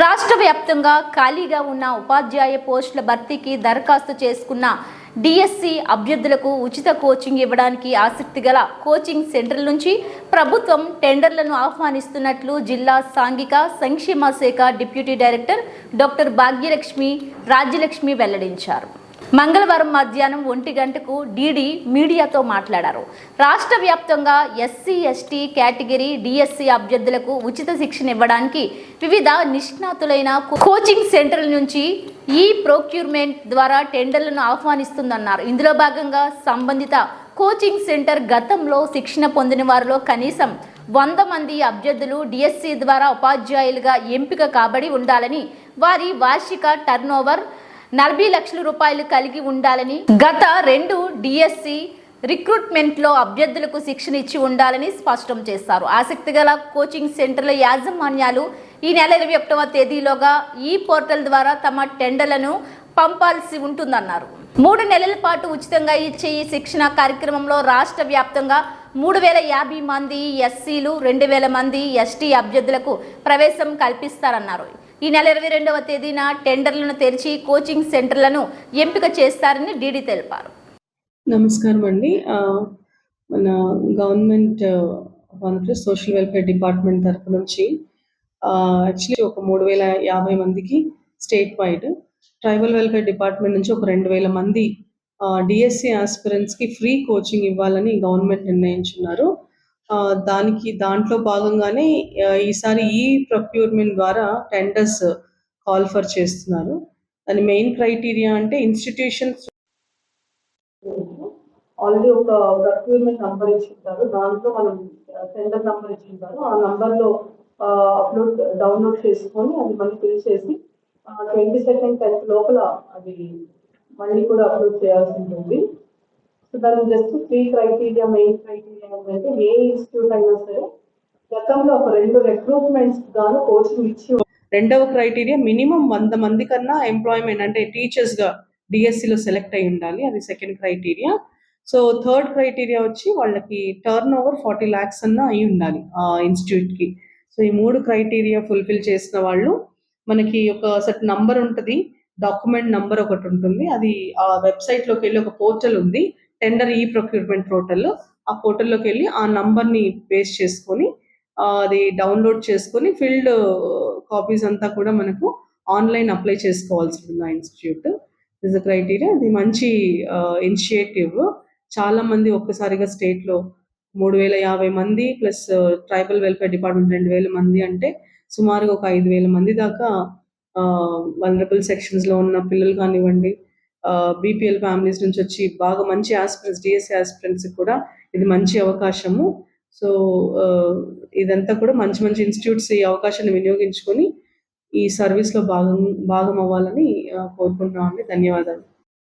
రాష్ట్ర వ్యాప్తంగా ఖాళీగా ఉన్న ఉపాధ్యాయ పోస్టుల భర్తీకి దరఖాస్తు చేసుకున్న డిఎస్సి అభ్యర్థులకు ఉచిత కోచింగ్ ఇవ్వడానికి ఆసక్తి గల కోచింగ్ సెంటర్ల నుంచి ప్రభుత్వం టెండర్లను ఆహ్వానిస్తున్నట్లు జిల్లా సాంఘిక సంక్షేమ శాఖ deputy director doctor Bhagyalakshmi Rajyalakshmi వెల్లడించారు. మంగళవారం మధ్యాహ్నం ఒంటి గంటకు డీడీ మీడియాతో మాట్లాడారు. రాష్ట్ర వ్యాప్తంగా ఎస్సీ ఎస్టీ కేటగిరీ డిఎస్సి అభ్యర్థులకు ఉచిత శిక్షణ ఇవ్వడానికి వివిధ నిష్ణాతులైన కోచింగ్ సెంటర్ల నుంచి ఈ ప్రొక్యూర్మెంట్ ద్వారా టెండర్లను ఆహ్వానిస్తుందన్నారు. ఇందులో భాగంగా సంబంధిత కోచింగ్ సెంటర్ గతంలో శిక్షణ పొందిన వారిలో కనీసం వంద మంది అభ్యర్థులు డిఎస్సి ద్వారా ఉపాధ్యాయులుగా ఎంపిక కాబడి ఉండాలని వారి వార్షిక టర్నోవర్ నలభై లక్షల రూపాయలు కలిగి ఉండాలని గత రెండు డిఎస్సి రిక్రూట్మెంట్లో అభ్యర్థులకు శిక్షణ ఇచ్చి ఉండాలని స్పష్టం చేశారు. ఆసక్తి గల కోచింగ్ సెంటర్ల యాజమాన్యాలు ఈ నెల ఇరవై ఒకటవ తేదీలోగా ఈ పోర్టల్ ద్వారా తమ టెండర్లను పంపాల్సి ఉంటుందన్నారు. మూడు నెలల పాటు ఉచితంగా ఇచ్చే ఈ శిక్షణ కార్యక్రమంలో రాష్ట్ర వ్యాప్తంగా మూడు వేల యాభై మంది ఎస్సీలు రెండు వేల మంది ఎస్టీ అభ్యర్థులకు ప్రవేశం కల్పిస్తారన్నారు. ఈ నెల ఇరవై రెండవ తేదీన టెండర్లను తెరిచి కోచింగ్ సెంటర్లను ఎంపిక చేస్తారని డీడీ తెలిపారు. నమస్కారం అండి. మన government Andhra Pradesh social welfare department తరపు నుంచి యాక్చువల్లీ ఒక మూడు వేల యాభై మందికి state wide tribal welfare department నుంచి ఒక రెండు వేల మంది డిఎస్సి ఆస్పిరెంట్స్కి ఫ్రీ కోచింగ్ ఇవ్వాలని గవర్నమెంట్ నిర్ణయించున్నారు. దానికి దాంట్లో భాగంగానే ఈసారి ఈ ప్రొక్యూర్మెంట్ ద్వారా టెండర్స్ కాల్ ఫర్ చేస్తున్నారు. దాని మెయిన్ క్రైటీరియా అంటే ఇన్స్టిట్యూషన్స్ ఆల్రెడీ ఒక ప్రొక్యూర్మెంట్ నంబర్ ఇచ్చింటారు. దాంట్లో మనం టెండర్ నంబర్ ఇచ్చింటారు. ఆ నంబర్లో అప్లోడ్ డౌన్లోడ్ చేసుకొని అది మళ్ళీ ఫిల్ చేసి ట్వంటీ సెకండ్ టెన్త్ లోపల అది మళ్ళీ కూడా అప్లోడ్ చేయాల్సి ఉంటుంది. సో దాని just three criteria main criteria ఏంటంటే ఏ ఇన్స్టిట్యూట్ అయినా సరే గతంలో ఒక రెండు రిక్రూట్మెంట్స్ గాను కోచింగ్ ఇచ్చి రెండవ క్రైటీరియా మినిమం వంద మంది కన్నా ఎంప్లాయ్మెంట్ అంటే టీచర్స్గా లో సెలెక్ట్ అయి ఉండాలి అది second criteria so third criteria వచ్చి వాళ్ళకి టర్న్ ఓవర్ ఫార్టీ ల్యాక్స్ అన్న అయి ఉండాలి ఆ ఇన్స్టిట్యూట్కి. సో ఈ మూడు క్రైటీరియా ఫుల్ఫిల్ చేసిన వాళ్ళు మనకి ఒక సెట్ నంబర్ ఉంటుంది డాక్యుమెంట్ నంబర్ ఒకటి ఉంటుంది అది ఆ వెబ్సైట్లోకి వెళ్ళి ఒక పోర్టల్ ఉంది టెండర్ ఈ ప్రొక్యూర్మెంట్ పోర్టల్ ఆ పోర్టల్లోకి వెళ్ళి ఆ నంబర్ని బేస్ చేసుకొని అది డౌన్లోడ్ చేసుకొని ఫీల్డ్ కాపీస్ అంతా కూడా మనకు ఆన్లైన్ అప్లై చేసుకోవాల్సి ఉంది ఆ ఇన్స్టిట్యూట్. ఇస్ క్రైటీరియా ఇది మంచి ఇనిషియేటివ్ చాలా మంది ఒక్కసారిగా స్టేట్లో మూడు వేల యాభై మంది ప్లస్ ట్రైబల్ వెల్ఫేర్ డిపార్ట్మెంట్ రెండు వేల మంది అంటే సుమారుగా ఒక ఐదు వేల మంది దాకా వనరబుల్ సెక్షన్స్లో ఉన్న పిల్లలు కానివ్వండి బీపీఎల్ ఫ్యామిలీస్ నుంచి వచ్చి బాగా మంచి ఆస్పిరెంట్స్ డిఎస్సి ఆస్పిరెంట్స్ కూడా ఇది మంచి అవకాశము. సో ఇదంతా కూడా మంచి మంచి ఇన్స్టిట్యూట్స్ ఈ అవకాశాన్ని వినియోగించుకొని ఈ సర్వీస్లో భాగం భాగం అవ్వాలని కోరుకుంటున్నామండి. ధన్యవాదాలు.